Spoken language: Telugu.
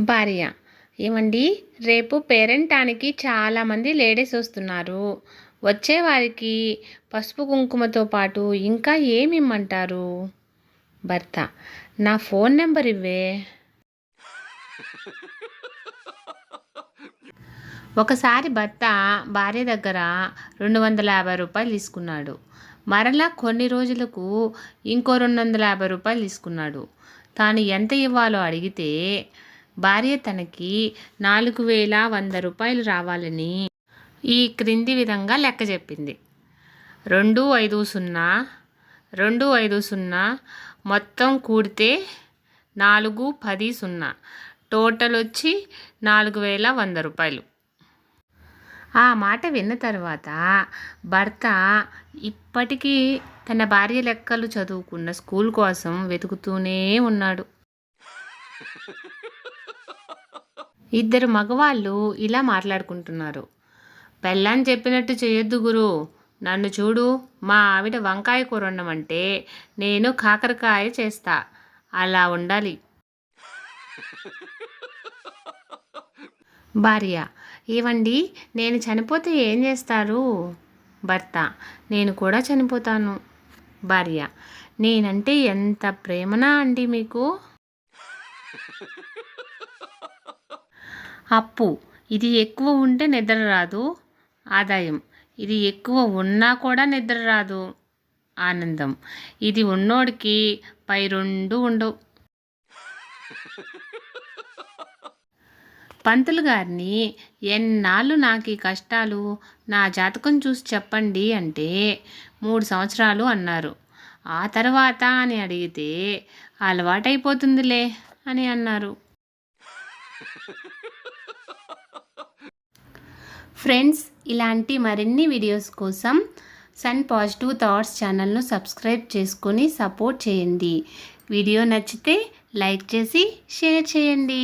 భార్య. ఏమండి? రేపు పేరెంటానికి చాలామంది లేడీస్ వస్తున్నారు. వచ్చేవారికి పసుపు కుంకుమతో పాటు ఇంకా ఏమి ఇమ్మంటారు? భర్త. నా ఫోన్ నెంబర్ ఇవ్వే. ఒకసారి భర్త భార్య దగ్గర రెండు వందల యాభై రూపాయలు తీసుకున్నాడు. మరలా కొన్ని రోజులకు ఇంకో రెండు వందల యాభై రూపాయలు తీసుకున్నాడు. తాను ఎంత ఇవ్వాలో అడిగితే భార్య తనకి నాలుగు వేల వంద రూపాయలు రావాలని ఈ క్రింది విధంగా లెక్క చెప్పింది. రెండు ఐదు సున్నా రెండు ఐదు సున్నా మొత్తం కూడితే నాలుగు పది సున్నా. టోటల్ వచ్చి నాలుగు వేల వంద రూపాయలు. ఆ మాట విన్న తర్వాత భర్త ఇప్పటికీ తన భార్య లెక్కలు చదువుకున్న స్కూల్ కోసం వెతుకుతూనే ఉన్నాడు. ఇద్దరు మగవాళ్ళు ఇలా మాట్లాడుకుంటున్నారు. పెళ్ళాన్ని చెప్పినట్టు చేయొద్దు గురు. నన్ను చూడు మా ఆవిడ వంకాయ కూర వండమంటే నేను కాకరకాయ చేస్తా. అలా ఉండాలి భార్య ఏవండి? నేను చనిపోతే ఏం చేస్తారు? భర్త నేను కూడా చనిపోతాను. భార్య నేనంటే ఎంత ప్రేమనా అండి మీకు? అప్పు. ఇది ఎక్కువ ఉంటే నిద్ర రాదు. ఆదాయం. ఇది ఎక్కువ ఉన్నా కూడా నిద్ర రాదు. ఆనందం. ఇది ఉన్నోడికి పై రెండు ఉండవు. పంతులు గారిని ఎన్నాళ్ళు నాకు ఈ కష్టాలు నా జాతకం చూసి చెప్పండి అంటే మూడు సంవత్సరాలు అన్నారు. ఆ తర్వాత అని అడిగితే అలవాటైపోతుందిలే అని అన్నారు. ఫ్రెండ్స్ ఇలాంటి మరిన్ని వీడియోస్ కోసం సన్ పాజిటివ్ థాట్స్ ఛానల్ను సబ్స్క్రైబ్ చేసుకొని సపోర్ట్ చేయండి. వీడియో నచ్చితే లైక్ చేసి షేర్ చేయండి.